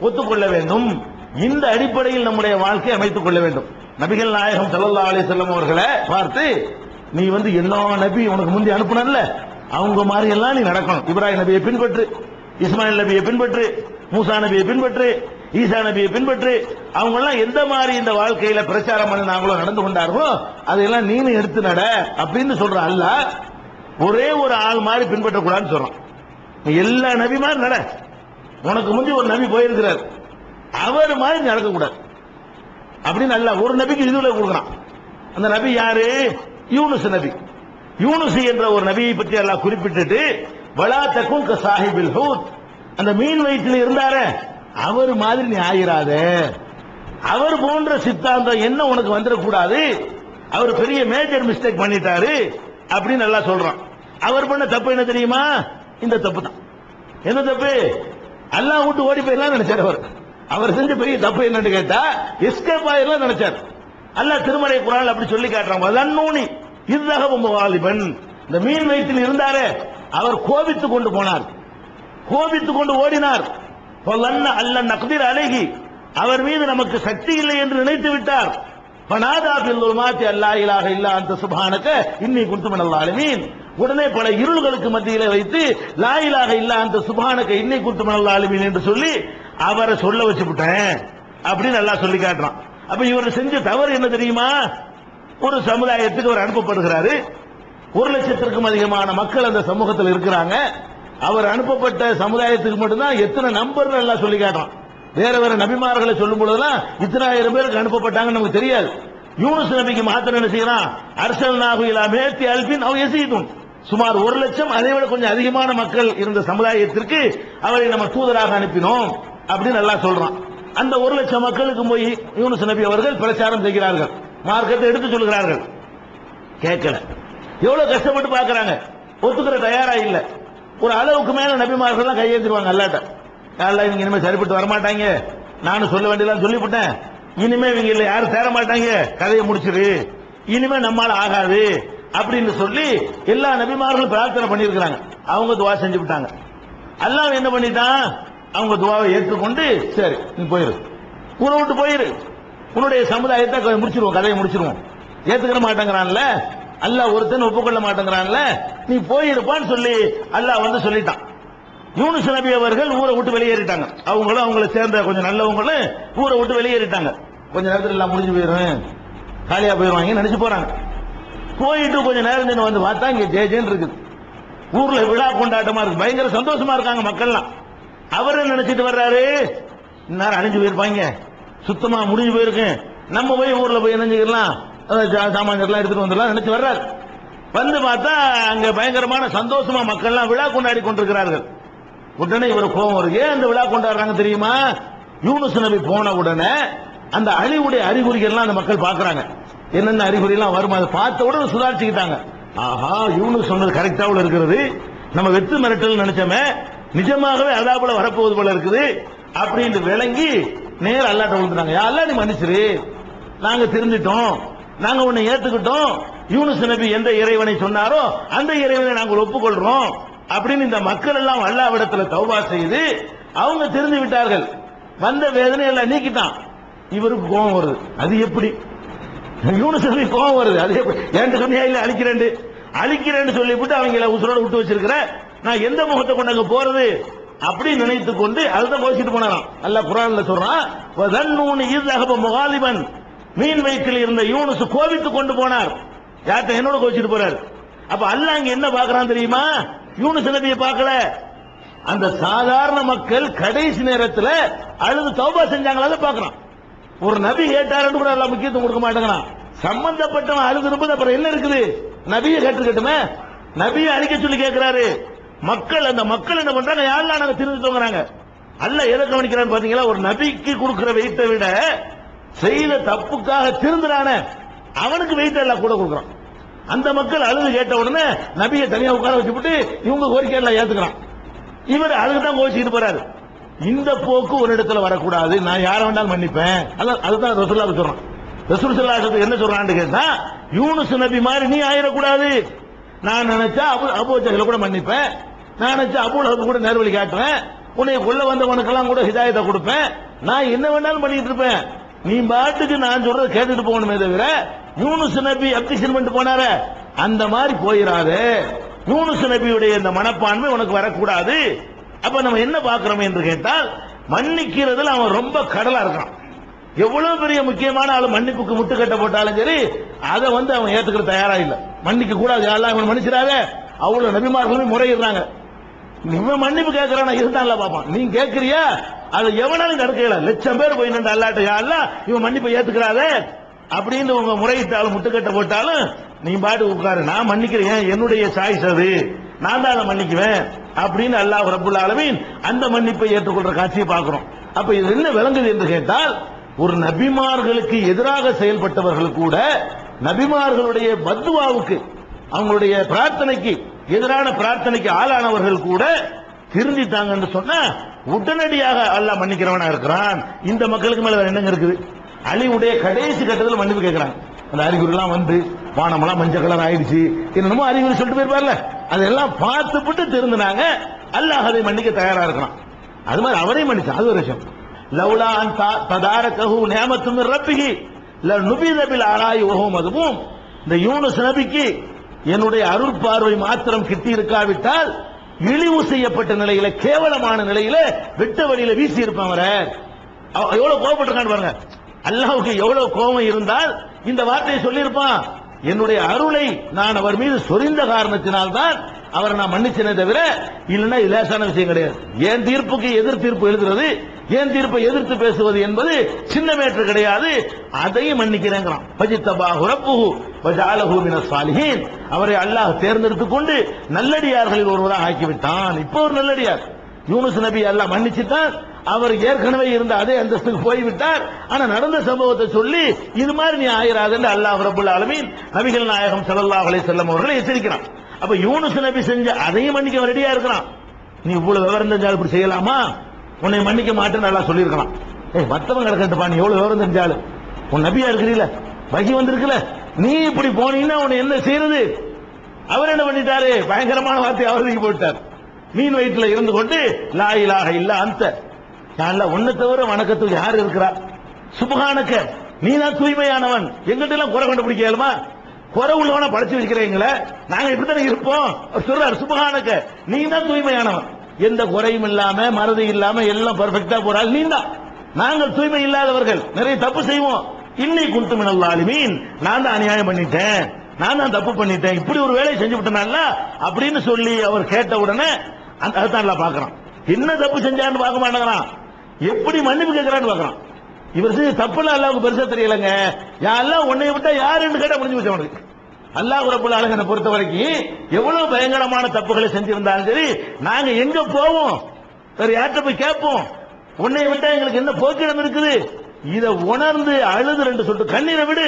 ஒத்துக்கொள்ள வேண்டும். இந்த அடிப்படையில் நம்முடைய வாழ்க்கை அமைத்துக் கொள்ள வேண்டும். நபிகள் நாயகம் சல்லா அலி செல்லம் அவர்களை பார்த்து நீ வந்து எல்லா நபி உனக்கு முந்தி அனுப்புனல்ல? அவங்க மாதிரி எல்லாம் நீ நடக்கணும். இப்ராஹிம் நபியை பின்பற்று இஸ்மாயில் நபியை பின்பற்று மூசா நபியை பின்பற்று ஈசா நபியை பின்பற்று. அவங்க எல்லாம் எந்த மாதிரி இந்த வாழ்க்கையில பிரச்சாரம் பண்ணி நாங்களும் நடந்து கொண்டார்களோ அதையெல்லாம் நீனும் எடுத்து நட அப்படின்னு சொல்ற அல்லாஹ் ஒரே ஒரு ஆள் மாதிரி பின்பற்றக்கூடாதுன்னு சொல்றான். எல்லா நபி மாதிரி நட. உனக்கு முந்தி ஒரு நபி போயிருக்கிறார். அவர் மாதிரி நடக்கக்கூடாது. அப்படின்னு அல்ல ஒரு நபிக்கு இதுல கொடுக்குறான் அந்த நபி யாரு? யூனுஸ் நபி. யூனுஸ் என்ற ஒரு நபியை பற்றி எல்லாம் குறிப்பிட்டுட்டு வலா தக்கும் சாஹிபில் ஹூத். அந்த மீன் வயிற்றில் இருந்தாரே? அவர் மாதிரி நீ ஆயிராத. அவர் போன்ற சித்தாந்தம் என்ன உனக்கு வந்துடக்கூடாது? அவர் பெரிய மேஜர் மிஸ்டேக் பண்ணிட்டாரு அப்படின்னு நல்லா சொல்றான். அவர் பண்ண தப்பு என்ன தெரியுமா? இந்த தப்பு தான். என்ன தப்பு? அல்லாஹ் விட்டு ஓடி போயிடலாம் நினைச்சார் அவர். அவர் செஞ்ச பெரிய தப்பு என்னன்னு கேட்டா எஸ்கேப் ஆயிரலாம் நினைச்சார். அல்லாஹ் திருமலை குரான் அப்படி சொல்லி காட்டுறான் வதன்னூனி இத்தகவம் வாலிபன். இந்த மீன் வயிற்றில் இருந்தாரே அவர் கோபித்து கொண்டு போனார். கோபித்து கொண்டு ஓடினார். அல்ல நக்திர் அழகி அவர் மீது நமக்கு சக்தி இல்லை என்று நினைத்து விட்டார். பனாதா பில் மாத்தி அல்லா இலாக இல்லா அந்த சுபானக்க இன்னி குந்துமன் அல்லாலுமீன் உடனே பல இருள்களுக்கு மத்தியில வைத்து லாயிலாக இல்ல இல்லா அந்த சுபானக்க இன்னி மணல் அல்லாலுமீன் என்று சொல்லி அவரை சொல்ல வச்சு விட்டேன் அப்படின்னு நல்லா சொல்லி காட்டுறான். அப்ப இவர் செஞ்ச தவறு என்ன தெரியுமா? ஒரு சமுதாயத்துக்கு அவர் அனுப்பப்படுகிறாரு. ஒரு லட்சத்திற்கும் அதிகமான மக்கள் அந்த சமூகத்தில் இருக்கிறாங்க. அவர் அனுப்பப்பட்ட சமுதாயத்துக்கு மட்டும்தான் எத்தனை நம்பர் நல்லா சொல்லி காட்டுறான். வேற வேற நபிமார்களை சொல்லும் பொழுதெல்லாம் இத்தனாயிரம் பேருக்கு அனுப்பப்பட்டாங்கன்னு நமக்கு தெரியாது. யூனுஸ் நபிக்கு மாத்திரம் என்ன செய்யறான்? அரசல் நாகு இலா மேத்தி அல்பின் அவ எசிதும் சுமார் ஒரு லட்சம் அதை விட கொஞ்சம் அதிகமான மக்கள் இருந்த சமுதாயத்திற்கு அவரை நம்ம தூதராக அனுப்பினோம் அப்படின்னு நல்லா சொல்றான். அந்த ஒரு லட்சம் மக்களுக்கு போய் யூனுஸ் நபி அவர்கள் பிரச்சாரம் செய்கிறார்கள். மார்க்கத்தை எடுத்து சொல்கிறார்கள். கேட்கல. எவ்வளவு கஷ்டப்பட்டு பாக்குறாங்க ஒத்துக்கிற தயாரா இல்ல. ஒரு அளவுக்கு மேல நபிமார்கள் எல்லாம் கையேந்திருவாங்க அல்லாட்ட. அல்ல இவங்க இனிமே சரிப்பட்டு வரமாட்டாங்க? நானும் சொல்ல வேண்டியதெல்லாம் சொல்லிவிட்டேன். இனிமே இவங்க இல்ல யாரும் சேர மாட்டாங்க கதையை முடிச்சிரு. இனிமே நம்மால் ஆகாது. அப்படின்னு சொல்லி எல்லா நபிமார்களும் பிரார்த்தனை பண்ணியிருக்கிறாங்க. அவங்க துவா செஞ்சு விட்டாங்க. அல்லாஹ் என்ன பண்ணிட்டான்? அவங்க துவாவை ஏற்றுக்கொண்டு சரி நீ போயிரு. ஊரை விட்டு போயிரு. உன்னுடைய சமுதாயத்தை முடிச்சிருவோம் கதையை முடிச்சிருவோம். ஏத்துக்கிற மாட்டேங்கிறான்ல? அல்லாஹ் ஒருத்தன் ஒப்புக்கொள்ள மாட்டேங்கிறான்ல? நீ போயிருப்பான்னு சொல்லி அல்லாஹ் வந்து சொல்லிட்டான். யூனிஸ் நபி அவர்கள் ஊரை விட்டு வெளியேறிட்டாங்க. அவங்களும் அவங்கள சேர்ந்த கொஞ்சம் நல்லவங்களும் ஊரை விட்டு வெளியேறிட்டாங்க. கொஞ்ச நேரத்தில் எல்லாம் முடிஞ்சு போயிடும் காலியா போயிருவாங்க நினைச்சு போறாங்க. போயிட்டு கொஞ்ச நேரம் நின்று வந்து பார்த்தா இங்க ஜேஜேன்னு இருக்குது. ஊர்ல விழா கொண்டாட்டமா இருக்கு. பயங்கர சந்தோஷமா இருக்காங்க மக்கள்லாம். அவர் நினைச்சிட்டு வர்றாரு? இந்நேரம் அழிஞ்சு போயிருப்பாங்க. சுத்தமா முடிஞ்சு போயிருக்கேன். நம்ம போய் ஊர்ல போய் நினைஞ்சுக்கலாம் சாமான்கள்லாம் எடுத்துட்டு வந்துடலாம் நினைச்சு வர்றாரு. வந்து பார்த்தா அங்க பயங்கரமான சந்தோஷமா மக்கள்லாம் விழா கொண்டாடி கொண்டிருக்கிறார்கள். உடனே இவர் கோபம் வருது. அந்த விழா கொண்டாடுறாங்க தெரியுமா? யூனுஸ் நபி போன உடனே அந்த அழிவுடைய அறிகுறிகள்லாம் அந்த மக்கள் பார்க்குறாங்க. என்னென்ன அறிகுறி எல்லாம் வருமா அதை பார்த்த உடனே சுதாரிச்சுக்கிட்டாங்க. ஆஹா யூனுஸ் சொன்னது கரெக்டாவில் இருக்கிறது நம்ம வெத்து மிரட்டல் நினைச்சோமே நிஜமாகவே அதாபுல வரப்போவது போல இருக்குது அப்படின்னு விளங்கி நேர அல்லாட்ட விழுந்துட்டாங்க. அல்லா நீ மன்னிச்சிரு. நாங்க தெரிஞ்சிட்டோம் நாங்க உன்னை ஏத்துக்கிட்டோம். யூனுஸ் நபி எந்த இறைவனை சொன்னாரோ அந்த இறைவனை நாங்கள் ஒப்புக்கொள்றோம் அப்படின்னு இந்த மக்கள் எல்லாம் அல்லாவிடத்துல தௌபா செய்து அவங்க திருந்து விட்டார்கள். வந்த வேதனை எல்லாம் நீக்கிட்டான். இவருக்கு கோபம் வருது. அது எப்படி? யூனுஸ் கோவம் வருது. அது எப்படி? என்கிட்ட சொன்னியா? இல்ல அழிக்கிறேன் அழிக்கிறேன்னு சொல்லிவிட்டு அவங்கள உசுரோட விட்டு வச்சிருக்கிறேன் நான் எந்த முகத்தை கொண்டு அங்க போறது அப்படி நினைத்து கொண்டு அதுதான் கோச்சிட்டு போனாராம். அல்ல குரான்ல சொல்றான் வதன்னூன் இஸ்ஹப முகாலிபன். மீன் வயிற்றில் இருந்த யூனுஸ் கோவித்து கொண்டு போனார். யார்கிட்ட? என்னோட கோச்சிட்டு போறாரு. அப்ப அல்ல அங்க என்ன பாக்குறான் தெரியுமா? யூனுஸ் நபியை பார்க்கல. அந்த சாதாரண மக்கள் கடைசி நேரத்தில் அழுது தௌபா செஞ்சாங்களா பாக்குறான் ஒரு நபி கேட்டாருன்னு கூட எல்லாம் முக்கியத்துவம் கொடுக்க மாட்டேங்கிறான். சம்பந்தப்பட்டவன் அழுது இருப்பது அப்புறம் என்ன இருக்குது? நபியை கேட்டுக்கிட்டுமே நபியை அழிக்க சொல்லி கேட்கிறாரு. மக்கள் அந்த மக்கள் என்ன பண்றாங்க? யாரெல்லாம் நாங்க திருந்துட்டோங்கிறாங்க. அல்ல எதை கவனிக்கிறான்னு பாத்தீங்களா? ஒரு நபிக்கு கொடுக்கிற வெயிட்டை விட செய்த தப்புக்காக திருந்துறான. அவனுக்கு வெயிட் எல்லாம் கூட கொடுக்குறான். அந்த மக்கள் அழுது கேட்ட உடனே நபியை தனியா உட்கார வச்சுவிட்டு இவங்க கோரிக்கை எல்லாம் ஏத்துக்கிறான். இவர் அழுகுதான் தான் போறாரு. இந்த போக்கு ஒரு இடத்துல வரக்கூடாது. நான் யாரை வேண்டாலும் மன்னிப்பேன். அதுதான் ரசூல்லா சொல்றான். ரசூல் ஸல்லல்லாஹு என்ன சொல்றான்னு கேட்டா யூனுஸ் நபி மாதிரி நீ ஆயிடக்கூடாது. நான் நினைச்சா அபு அபு ஜஹல கூட மன்னிப்பேன். நான் நினைச்சா அபு கூட நேர்வழி காட்டுவேன். உன்னை கொள்ள வந்தவனுக்கெல்லாம் கூட ஹிதாயத்தை கொடுப்பேன். நான் என்ன வேணாலும் பண்ணிட்டு இருப்பேன். நீ பாட்டுக்கு நான் சொல்றத கேட்டுட்டு போகணுமே தவிர யூனுஸ் நபி அப்டிஷன் பண்ணிட்டு அந்த மாதிரி போயிடாது யூனுஸ் நபியுடைய இந்த மனப்பான்மை உனக்கு வரக்கூடாது. அப்ப நம்ம என்ன பார்க்கிறோம் என்று கேட்டால் மன்னிக்கிறதுல அவன் ரொம்ப கடலா இருக்கான். எவ்வளவு பெரிய முக்கியமான ஆள் மன்னிப்புக்கு முட்டுக்கட்டை போட்டாலும் சரி அதை வந்து அவன் ஏத்துக்கிற தயாரா இல்ல. மன்னிக்க கூடாது யாரெல்லாம் இவன் மன்னிச்சிடாத? அவ்வளவு நபிமார்களும் முறையிடுறாங்க. இவன் மன்னிப்பு கேட்கறான இருந்தான்ல பாப்பான். நீ கேட்கறியா அது எவனாலும் தடுக்கல லட்சம் பேர் போய் நின்று அல்லாட்ட யாரெல்லாம் இவன் மன்னிப்பை ஏத்துக்கிறாத? அப்படின்னு உங்க முறையிட்டாலும் முட்டுக்கட்டை போட்டாலும் நீ பாட்டு உட்காரு. நான் மன்னிக்கிறேன். என்னுடைய சாய்ஸ் அது. நான் தான் அதை மன்னிக்குவேன் அப்படின்னு அல்லாஹ் ரபுல் ஆலமீன் அந்த மன்னிப்பை ஏற்றுக்கொள்ற காட்சியை பார்க்கிறோம். அப்ப இது என்ன விளங்குது என்று கேட்டால் ஒரு நபிமார்களுக்கு எதிராக செயல்பட்டவர்கள் கூட நபிமார்களுடைய பத்துவாவுக்கு அவங்களுடைய பிரார்த்தனைக்கு எதிரான பிரார்த்தனைக்கு ஆளானவர்கள் கூட திருந்திட்டாங்கன்னு சொன்னா உடனடியாக அல்லாஹ் மன்னிக்கிறவனா இருக்கிறான். இந்த மக்களுக்கு மேல என்னங்க இருக்குது? அழிவுடைய கடைசி கட்டத்தில் மன்னிப்பு கேட்கிறாங்க அந்த அறிகுறி எல்லாம் வந்து வானமெல்லாம் மஞ்சள் கலர் ஆயிடுச்சு. என்னமோ அறிகுறி சொல்லிட்டு போயிருப்பார்ல. அதெல்லாம் பார்த்துப்பட்டு திருந்தினாங்க. அல்லாஹ் அதை மன்னிக்க தயாரா இருக்கிறான். அது மாதிரி அவரையும் மன்னிச்சான். அது ஒரு விஷயம். லவ்லா அன் தா- ததாரகஹு நியமத்தும் மின் ரப்பிஹி. ல நுபித பில் ஆராய் ஓஹோம் அதுவும். இந்த யூனுஸ் நபிக்கு என்னுடைய அருட்பார்வை மாத்திரம் கிட்டி இருக்காவிட்டால் இழிவு செய்யப்பட்ட நிலையில கேவலமான நிலையில வெட்ட வழியில வீசி இருப்பான் அவரை. அவ- எவ்வளவு கோபப்பட்டிருக்கான்னு பாருங்க. அல்லாவுக்கு எவ்வளவு கோபம் இருந்தால் இந்த வார்த்தையை சொல்லியிருப்பான். என்னுடைய அருளை நான் அவர் மீது சொரிந்த காரணத்தினால்தான் அவரை நான் மன்னிச்சனே தவிர இல்லைன்னா இது லேசான விஷயம் கிடையாது. ஏன் தீர்ப்புக்கு எதிர் தீர்ப்பு எழுதுறது? ஏன் தீர்ப்பை எதிர்த்து பேசுவது என்பது சின்ன மேற்று கிடையாது. அதையும் மன்னிக்கிறேங்கிறான். பஜித்தபா ஹுரப்புஹு வஜாலஹு மின சாலிஹீன். அவரை அல்லாஹ் தேர்ந்தெடுத்துக் கொண்டு நல்லடியார்களில் ஒருவராக ஆக்கிவிட்டான். இப்போ ஒரு நல்லடியார். யூனுஸ் நபி எல்லாம் மன்னிச்சுட்டான். அவர் ஏற்கனவே இருந்த அதே அந்தஸ்துக்கு போய்விட்டார். ஆனா நடந்த சம்பவத்தை சொல்லி இது மாதிரி நீ ஆயிராதுன்னு அல்லாஹ் ரபுல் ஆலமீன் நபிகள் நாயகம் சல்லா அலைஹி செல்லம் அவர்களை எச்சரிக்கிறான். அப்ப யூனுஸ் நபி செஞ்ச அதையும் மன்னிக்க ரெடியா இருக்கிறான். நீ இவ்வளவு விவரம் தெரிஞ்சாலும் இப்படி செய்யலாமா? உன்னை மன்னிக்க மாட்டேன்னு நல்லா சொல்லியிருக்கலாம் ஏய் மத்தவங்க கிடக்கட்டுப்பா நீ எவ்வளவு விவரம் தெரிஞ்சாலும். உன் நபியா இருக்கிறீல? வகி வந்திருக்குல? நீ இப்படி போனீங்கன்னா உன்னை என்ன செய்யறது? அவர் என்ன பண்ணிட்டாரு? பயங்கரமான வார்த்தை அவருக்கு போட்டார் மீன் வயிற்றுல இருந்து கொண்டு லாயிலாக இல்ல அந்த யாழ்ல தவிர வணக்கத்துக்கு யார் இருக்கிறா? சுபகானக்க நீ தான் தூய்மையானவன். எங்கிட்ட எல்லாம் குறை கொண்டு இயலுமா? குறை உள்ளவன படைச்சு வைக்கிறீங்களே நாங்க இப்படித்தானே இருப்போம். சொல்றாரு சுபகானக்க நீ தான் தூய்மையானவன். எந்த குறையும் இல்லாம மறதி இல்லாம எல்லாம் பர்ஃபெக்டா போறாள் நீ தான். நாங்கள் தூய்மை இல்லாதவர்கள். நிறைய தப்பு செய்வோம். இன்னை குண்டு மினல் மீன் நான் தான் அநியாயம் பண்ணிட்டேன். நான் தான் தப்பு பண்ணிட்டேன். இப்படி ஒரு வேலையை செஞ்சு விட்டனால அப்படின்னு சொல்லி அவர் கேட்ட உடனே அதான் பாக்குறான். என்ன தப்பு செஞ்சான்னு பார்க்க மாட்டேங்கிறான். எப்படி மன்னிப்பு கேட்கிறான்னு பாக்குறான் இவர் செஞ்ச தப்புலாம் அல்லாவுக்கு பெருசா தெரியலங்க. யாரெல்லாம் உன்னை விட்டா யாருன்னு கேட்டா முடிஞ்சு வச்சு அவனுக்கு. அல்லாஹ் ரப்பல் அழகனை பொறுத்த வரைக்கும் எவ்வளவு பயங்கரமான தப்புகளை செஞ்சிருந்தாலும் சரி நாங்க எங்க போவோம்? வேற யார்கிட்ட போய் கேட்போம்? உன்னை விட்டா எங்களுக்கு என்ன போக்கிடம் இருக்குது? இதை உணர்ந்து அழுது ரெண்டு சொல்லிட்டு கண்ணீரை விடு.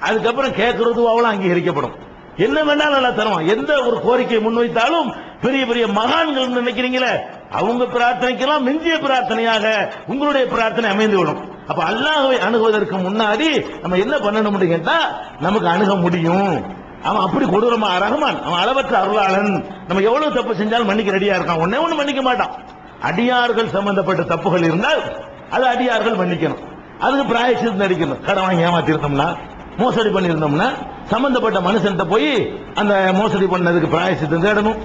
அதுக்கப்புறம் கேட்கறது அவ்வளவு அங்கீகரிக்கப்படும். என்ன வேணாலும் நல்லா தருவான். எந்த ஒரு கோரிக்கையை முன்வைத்தாலும் பெரிய பெரிய மகான்கள் நினைக்கிறீங்களே அவங்க பிரார்த்தனைக்கெல்லாம் மிஞ்சிய பிரார்த்தனையாக உங்களுடைய பிரார்த்தனை அமைந்து விடும் அப்ப அல்லாஹவை அணுகுவதற்கு முன்னாடி நம்ம என்ன பண்ணணும் கேட்டா நமக்கு அணுக முடியும். அவன் அப்படி கொடூரமா ரஹ்மான் அவன் அளவற்ற அருளாளன். நம்ம எவ்வளவு தப்பு செஞ்சாலும் மன்னிக்க ரெடியா இருக்கான். ஒன்னே ஒண்ணு மன்னிக்க மாட்டான். அடியார்கள் சம்பந்தப்பட்ட தப்புகள் இருந்தால் அது அடியார்கள் மன்னிக்கணும். அதுக்கு பிராயச்சித்தம் நடிக்கணும் கடன் வாங்கி ஏமாத்திருந்தோம்னா மோசடி பண்ணியிருந்தோம்னா சம்பந்தப்பட்ட மனுஷன் போய் அந்த மோசடி பண்ணதுக்கு பிராயசத்தை தேடணும்.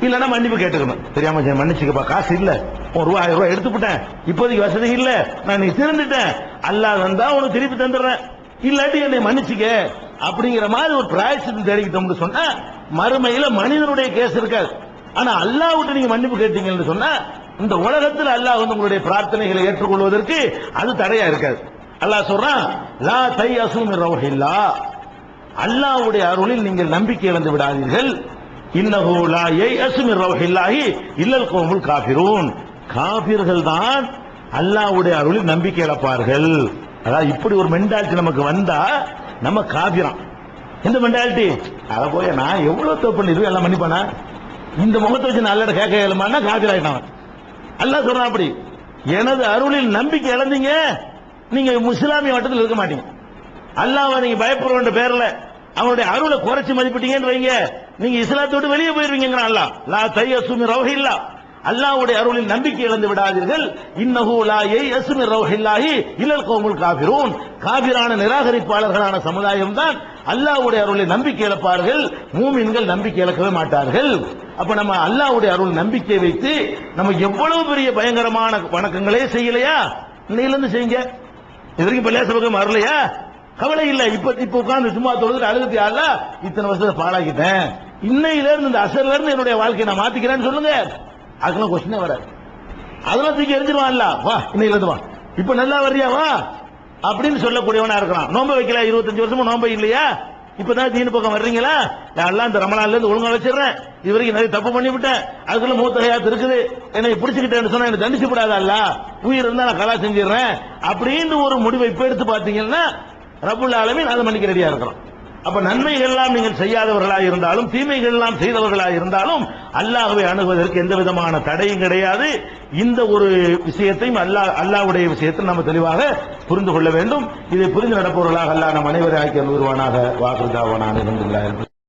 இல்லைன்னா மன்னிப்பு கேட்டுக்கணும். தெரியாம மன்னிச்சுக்கப்பா காசு இல்ல. ஒரு ரூபாய் ஆயிரம் ரூபாய் எடுத்துவிட்டேன் இப்போதைக்கு வசதி இல்ல. நான் நீ திறந்துட்டேன் அல்லாஹ் வந்தா உனக்கு திருப்பி தந்துடுறேன். இல்லாட்டி என்னை மன்னிச்சுக்க. அப்படிங்கிற மாதிரி ஒரு பிராயச்சித்தம் தேடிக்கிட்டோம்னு சொன்னா மறுமையில மனிதனுடைய கேஸ் இருக்காது. ஆனா அல்லாஹ் விட்டு நீங்க மன்னிப்பு கேட்டீங்கன்னு சொன்னா இந்த உலகத்தில் அல்லாஹ் வந்து உங்களுடைய பிரார்த்தனைகளை ஏற்றுக்கொள்வதற்கு அது தடையா இருக்காது. அல்லாஹ் சொல்றான் லா தை அசூம் ரவுஹில்லா. அல்லாவுடைய அருளில் நீங்கள் நம்பிக்கை இழந்து விடாதீர்கள். இன்னஹு லா யை அசுமி இல்லல் கோமுல் காபிரூன் காபிர்கள் தான் அல்லாஹ்வுடைய அருளில் நம்பிக்கை இழப்பார்கள். அதாவது இப்படி ஒரு மென்டாலிட்டி நமக்கு வந்தா நம்ம காபிரம் எந்த மென்டாலிட்டி அத போய் நான் எவ்வளவு தப்பு பண்ணிருக்கேன் எல்லாம் மன்னிப்பானா இந்த முகத்தை வச்சு நல்ல கேட்க இயலுமானா காபிராயிட்டான் அல்லாஹ் சொல்றான் அப்படி. எனது அருளில் நம்பிக்கை இழந்தீங்க. நீங்க முஸ்லாமிய வட்டத்தில் இருக்க மாட்டீங்க. அல்லாவை நீங்க பயப்படுற பேர்ல அவனுடைய அருளை குறைச்சு மதிப்பிட்டீங்கன்னு வைங்க. நீங்க இஸ்லாத்தை விட்டு வெளியே போயிருவீங்க அல்லாஹ். லா தையசுமி ரவஹில்லா அல்லாஹ்வுடைய அருளில் நம்பிக்கை இழந்து விடாதீர்கள். இன்னஹு லா யஸ்மி ரௌஹில்லாஹி இல்லல் கௌமுல் காஃபிரூன். காபிரான நிராகரிப்பாளர்களான சமுதாயம் தான் அல்லாவுடைய அருளை நம்பிக்கை இழப்பார்கள். மூமின்கள் நம்பிக்கை இழக்கவே மாட்டார்கள். அப்ப நம்ம அல்லாவுடைய அருள் நம்பிக்கை வைத்து நம்ம எவ்வளவு பெரிய பயங்கரமான வணக்கங்களே செய்யலையா? இன்னையிலிருந்து செய்யுங்க. இது வரைக்கும் இப்ப லேச பக்கம் வரலையா? கவலை இல்ல. இப்ப இப்ப உட்கார்ந்து சும்மா தொழுது அழுகுத்தி ஆள இத்தனை வருஷத்தை பாழாக்கிட்டேன். இன்னையில இருந்து இந்த அசர்ல இருந்து என்னுடைய வாழ்க்கையை நான் மாத்திக்கிறேன்னு சொல்லுங்க. அதுக்கெல்லாம் கொஸ்டினே வராது. அதெல்லாம் தூக்கி எரிஞ்சிருவான்ல வா இன்னையில இருந்து வா. இப்ப நல்லா வர்றியா? வா. அப்படின்னு சொல்லக்கூடியவனா இருக்கிறான். நோன்பு வைக்கல இருபத்தஞ்சு வருஷமா நோன்பு இல்லையா? இப்பதான் தீனு பக்கம் வர்றீங்களா? எல்லாம் இந்த ரமணால இருந்து ஒழுங்கா வச்சிடறேன். இது வரைக்கும் நிறைய தப்பு பண்ணி விட்டேன். அதுக்குள்ள மூத்த கையாத்து இருக்குது. என்னை பிடிச்சுக்கிட்டேன்னு சொன்னா எனக்கு தண்டிச்சு விடாதல்ல உயிர் இருந்தா நான் கலா செஞ்சிடறேன். அப்படின்னு ஒரு முடிவை இப்ப எடுத்து பாத்தீங்கன்னா ரபுல் ஆலமீன் அதை மன்னிக்க ரெடியா இருக்கிறோம் அப்ப நன்மைகள் எல்லாம் நீங்கள் செய்யாதவர்களாக இருந்தாலும் தீமைகள் எல்லாம் செய்தவர்களாக இருந்தாலும் அல்லாஹுவை அணுகுவதற்கு எந்த விதமான தடையும் கிடையாது. இந்த ஒரு விஷயத்தையும் அல்லாஹ் அல்லாஹ்வுடைய விஷயத்தை நம்ம தெளிவாக புரிந்து கொள்ள வேண்டும். இதை புரிந்து நடப்பவர்களாக அல்லாஹ் நம் அனைவரை ஆக்கிய நிறுவனாக வாக்குதாவான